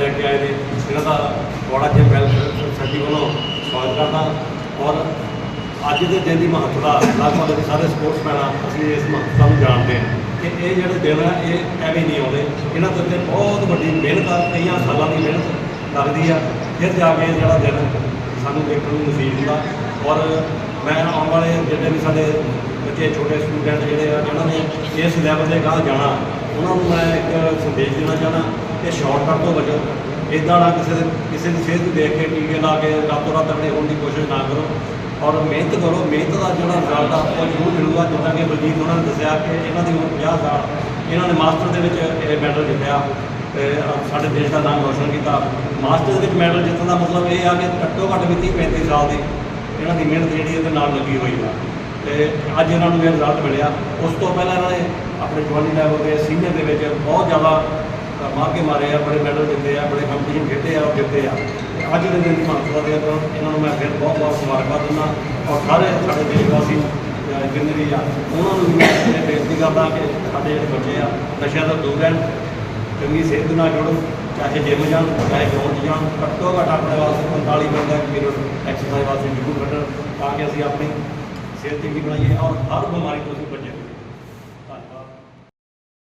ਲੈ ਕੇ ਆਏ ਨੇ। ਇਹਨਾਂ ਦਾ ਬੜਾ ਜੇ ਵੈਲਫੇਅਰ ਸੋਸਾਇਟੀ ਵੱਲੋਂ ਸਵਾਗਤ ਕਰਦਾ। ਔਰ ਅੱਜ ਦੇ ਦਿਨ ਦੀ ਮਹੱਤਤਾ ਲਗਭਗ ਸਾਰੇ ਸਪੋਰਟਸਮੈਨ ਆ ਅਸੀਂ ਇਸ ਮਹੱਤਤਾ ਨੂੰ ਜਾਣਦੇ ਹਾਂ ਕਿ ਇਹ ਜਿਹੜੇ ਦਿਨ ਆ, ਇਹ ਐਵੇਂ ਨਹੀਂ ਆਉਂਦੇ। ਇਹਨਾਂ ਦੇ ਉੱਤੇ ਬਹੁਤ ਵੱਡੀ ਮਿਹਨਤ ਆ, ਕਈਆਂ ਸਾਲਾਂ ਦੀ ਮਿਹਨਤ ਲੱਗਦੀ ਆ। ਫਿਰ ਜਾ ਕੇ ਇਹ ਜਿਹੜਾ ਦਿਨ ਸਾਨੂੰ ਦੇਖਣ ਨੂੰ ਨਸੀਬ ਹੁੰਦਾ। ਔਰ ਮੈਂ ਆਉਣ ਵਾਲੇ ਜਿਹੜੇ ਵੀ ਸਾਡੇ ਬੱਚੇ, ਛੋਟੇ ਸਟੂਡੈਂਟ ਜਿਹੜੇ ਆ, ਜਿਨ੍ਹਾਂ ਨੇ ਇਸ ਲੈਵਲ ਦੇ ਗਾਹ ਜਾਣਾ, ਉਹਨਾਂ ਨੂੰ ਮੈਂ ਇੱਕ ਸੰਦੇਸ਼ ਦੇਣਾ ਚਾਹਨਾ ਇਹ ਸ਼ਾਰਟਕਟ ਤੋਂ ਬਚੋ ਇਦਾਂ ਨਾ ਕਿਸੇ ਦੇ ਕਿਸੇ ਦੀ ਸਿਹਤ ਨੂੰ ਦੇਖ ਕੇ ਟੀਕੇ ਲਾ ਕੇ ਰਾਤੋਂ ਰਾਤ ਆਪਣੇ ਹੋਣ ਦੀ ਕੋਸ਼ਿਸ਼ ਨਾ ਕਰੋ। ਔਰ ਮਿਹਨਤ ਕਰੋ। ਮਿਹਨਤ ਦਾ ਜਿਹੜਾ ਰਿਜ਼ਲਟ ਆ ਉਹ ਜ਼ਰੂਰ ਮਿਲੂਗਾ। ਜਿੱਦਾਂ ਕਿ ਬਲਜੀਤ ਉਹਨਾਂ ਨੇ ਦੱਸਿਆ ਕਿ ਇਹਨਾਂ ਦੀ ਉਮਰ 50 ਸਾਲ ਇਹਨਾਂ ਨੇ ਮਾਸਟਰ ਦੇ ਵਿੱਚ ਇਹ ਮੈਡਲ ਜਿੱਤਿਆ ਤੇ ਸਾਡੇ ਦੇਸ਼ ਦਾ ਨਾਮ ਰੋਸ਼ਨ ਕੀਤਾ। ਮਾਸਟਰ ਦੇ ਵਿੱਚ ਮੈਡਲ ਜਿੱਤਣ ਦਾ ਮਤਲਬ ਇਹ ਆ ਕਿ ਘੱਟੋ ਘੱਟ ਵੀ 30 35 ਸਾਲ ਦੀ ਇਹਨਾਂ ਦੀ ਮਿਹਨਤ ਜਿਹੜੀ ਇਹਦੇ ਨਾਲ ਲੱਗੀ ਹੋਈ ਆ। ਤੇ ਅੱਜ ਇਹਨਾਂ ਨੂੰ ਇਹ ਰਿਜ਼ਲਟ ਮਿਲਿਆ। ਉਸ ਤੋਂ ਪਹਿਲਾਂ ਇਹਨਾਂ ਨੇ ਆਪਣੇ ਜਵਾਨੀ ਲੈਵਲ ਦੇ ਸੀਨੀਅਰ ਦੇ ਵਿੱਚ ਬਹੁਤ ਜ਼ਿਆਦਾ ਮਾਰਕੇ ਮਾਰੇ ਆ, ਬੜੇ ਮੈਡਲ ਜਿੱਤੇ ਆ, ਬੜੇ ਕੰਪੀਟੀਸ਼ਨ ਖੇਡੇ ਆ, ਉਹ ਜਿੱਤੇ ਆ। ਤੇ ਅੱਜ ਦੇ ਦਿਨ ਦੀ ਮਹੱਤਤਾ ਦੇ ਉੱਪਰ ਇਹਨਾਂ ਨੂੰ ਮੈਂ ਫਿਰ ਬਹੁਤ ਬਹੁਤ ਮੁਬਾਰਕਬਾਦ ਦਿੰਦਾ ਔਰ ਸਾਰੇ ਸਾਡੇ ਦੇਸ਼ ਵਾਸੀ ਜਿੰਨੇ ਵੀ ਆ, ਉਹਨਾਂ ਨੂੰ ਵੀ ਮੈਂ ਬੇਨਤੀ ਕਰਦਾ ਕਿ ਸਾਡੇ ਜਿਹੜੇ ਬੱਚੇ ਆ, ਨਸ਼ਿਆਂ ਤੋਂ ਦੂਰ ਰਹਿਣ, ਚੰਗੀ ਸਿਹਤ ਨਾਲ ਜੁੜਨ ਚਾਹੇ ਜਿਮ ਜਾਣ, ਚਾਹੇ ਗਰਾਊਂਡ 'ਚ ਜਾਣ, ਘੱਟੋ ਘੱਟ ਆਪਣੇ ਵਾਸਤੇ 45 ਮਿੰਟ ਦਾ ਪੀਰੀਅਡ ਐਕਸਰਸਾਈਜ਼ ਵਾਸਤੇ ਜ਼ਰੂਰ ਕੱਢਣ, ਤਾਂ ਕਿ ਅਸੀਂ ਆਪਣੀ ਸਿਹਤ ਚੰਗੀ ਬਣਾਈਏ ਔਰ ਹਰ ਬਿਮਾਰੀ ਤੋਂ ਅਸੀਂ ਬਚੇ